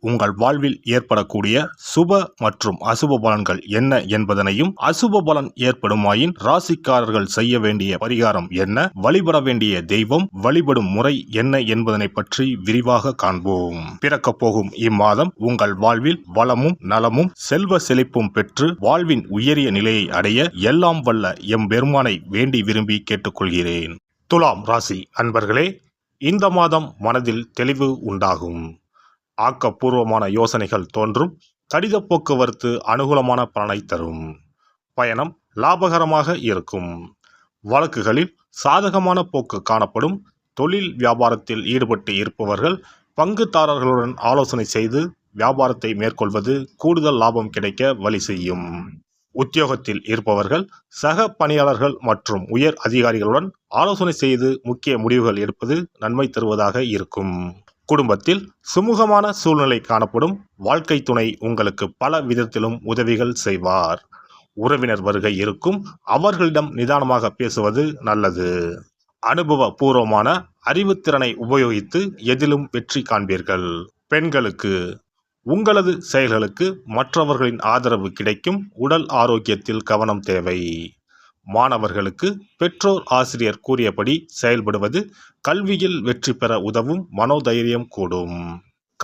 உங்கள் வாழ்வில் ஏற்படக்கூடிய சுப மற்றும் அசுப பலன்கள் என்ன என்பதனையும் அசுப பலன் ஏற்படுமாயின் ராசிக்காரர்கள் செய்ய வேண்டிய பரிகாரம் என்ன? வழிபட வேண்டிய தெய்வம் வழிபடும் முறை என்ன என்பதனை பற்றி விரிவாக காண்போம். பிறக்கப் போகும் இம்மாதம் உங்கள் வாழ்வில் வளமும் நலமும் செல்வ செழிப்பும் பெற்று வாழ்வின் உயரிய நிலையை அடைய எல்லாம் வல்ல எம் பெருமானை வேண்டி விரும்பி கேட்டுக்கொள்கிறேன். துலாம் ராசி அன்பர்களே இந்த மாதம் மனதில் தெளிவு உண்டாகும். ஆக்கப்பூர்வமான யோசனைகள் தோன்றும். கடித போக்குவரத்து அனுகூலமான பலனை தரும். பயணம் லாபகரமாக இருக்கும். வழக்குகளில் சாதகமான போக்கு காணப்படும். தொழில் வியாபாரத்தில் ஈடுபட்டு இருப்பவர்கள் பங்குதாரர்களுடன் ஆலோசனை செய்து வியாபாரத்தை மேற்கொள்வது கூடுதல் லாபம் கிடைக்க வழி செய்யும். உத்தியோகத்தில் இருப்பவர்கள் சக பணியாளர்கள் மற்றும் உயர் அதிகாரிகளுடன் ஆலோசனை செய்து முக்கிய முடிவுகள் எடுப்பது நன்மை தருவதாக இருக்கும். குடும்பத்தில் சுமூகமான சூழ்நிலை காணப்படும் வாழ்க்கை துணை உங்களுக்கு பல விதத்திலும் உதவிகள் செய்வார். உறவினர் வருகை இருக்கும். அவர்களிடம் நிதானமாக பேசுவது நல்லது. அனுபவ பூர்வமான அறிவுத்திறனை உபயோகித்து எதிலும் வெற்றி காண்பீர்கள். பெண்களுக்கு உங்களது செயல்களுக்கு மற்றவர்களின் ஆதரவு கிடைக்கும். உடல் ஆரோக்கியத்தில் கவனம் தேவை. மாணவர்களுக்கு பெற்றோர் ஆசிரியர் கூறியபடி செயல்படுவது கல்வியில் வெற்றி பெற உதவும் மனோதைரியம் கூடும்.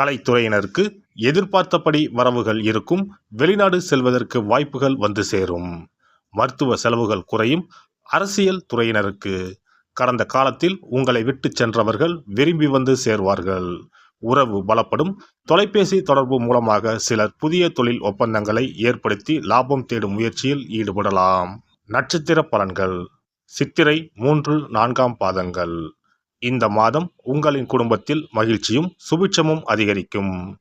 கலைத்துறையினருக்கு எதிர்பார்த்தபடி வரவுகள் இருக்கும் வெளிநாடு செல்வதற்கு வாய்ப்புகள் வந்து சேரும். மருத்துவ செலவுகள் குறையும் அரசியல் துறையினருக்கு. கடந்த காலத்தில் உங்களை விட்டு சென்றவர்கள் விரும்பி வந்து சேர்வார்கள். உறவு பலப்படும் தொலைபேசி தொடர்பு மூலமாக சிலர் புதிய தொழில் ஒப்பந்தங்களை ஏற்படுத்தி லாபம் தேடும் முயற்சியில் ஈடுபடலாம். நட்சத்திர பலன்கள். சித்திரை மூன்று நான்காம் பாதங்கள். இந்த மாதம் உங்களின் குடும்பத்தில் மகிழ்ச்சியும் சுபிட்சமும் அதிகரிக்கும்.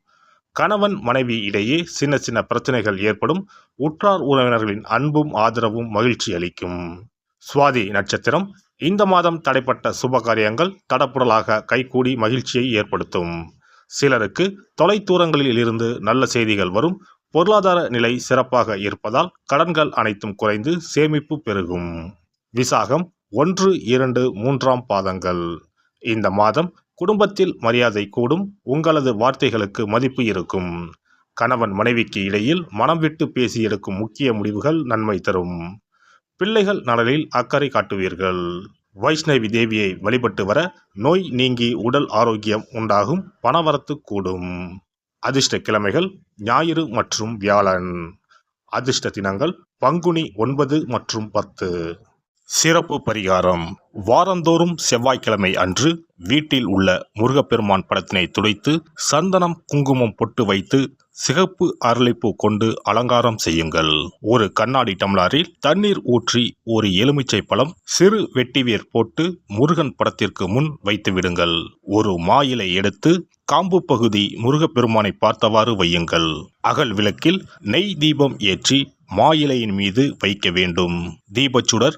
கணவன் மனைவி இடையே சின்ன சின்ன பிரச்சனைகள் ஏற்படும். உற்றார் உறவினர்களின் அன்பும் ஆதரவும் மகிழ்ச்சி அளிக்கும். சுவாதி நட்சத்திரம் இந்த மாதம் தடைப்பட்ட சுப காரியங்கள் தடப்புடலாக கைகூடி மகிழ்ச்சியை ஏற்படுத்தும். சிலருக்கு தொலைதூரங்களில் இருந்து நல்ல செய்திகள் வரும். பொருளாதார நிலை சிறப்பாக இருப்பதால் கடன்கள் அனைத்தும் குறைந்து சேமிப்பு பெருகும். விசாகம் ஒன்று இரண்டு மூன்றாம் பாதங்கள். இந்த மாதம் குடும்பத்தில் மரியாதை கூடும் உங்களது வார்த்தைகளுக்கு மதிப்பு இருக்கும். கணவன் மனைவிக்கு இடையில் மனம் விட்டு பேசி எடுக்கும் முக்கிய முடிவுகள் நன்மை தரும். பிள்ளைகள் நலனில் அக்கறை காட்டுவீர்கள். வைஷ்ணவி தேவியை வழிபட்டு வர நோய் நீங்கி உடல் ஆரோக்கியம் உண்டாகும் பணவரத்து கூடும். அதிர்ஷ்ட கிழமைகள் ஞாயிறு மற்றும் வியாழன். அதிர்ஷ்ட தினங்கள் பங்குனி ஒன்பது மற்றும் பத்து. சிறப்பு பரிகாரம். வாரந்தோறும் செவ்வாய்க்கிழமை அன்று வீட்டில் உள்ள முருகப்பெருமான் படத்தினை துடைத்து சந்தனம் குங்குமம் பொட்டு வைத்து சிகப்பு அரளிப்பூ கொண்டு அலங்காரம் செய்யுங்கள். ஒரு கண்ணாடி டம்ளாரில் தண்ணீர் ஊற்றி ஒரு எலுமிச்சை பழம் சிறு வெட்டிவேர் போட்டு முருகன் படத்திற்கு முன் வைத்து விடுங்கள். ஒரு மாயிலை எடுத்து காம்பு பகுதி முருகப்பெருமானை பார்த்தவாறு வையுங்கள். அகல் விளக்கில் நெய் தீபம் ஏற்றி மாயிலையின் மீது வைக்க வேண்டும். தீபச்சுடர்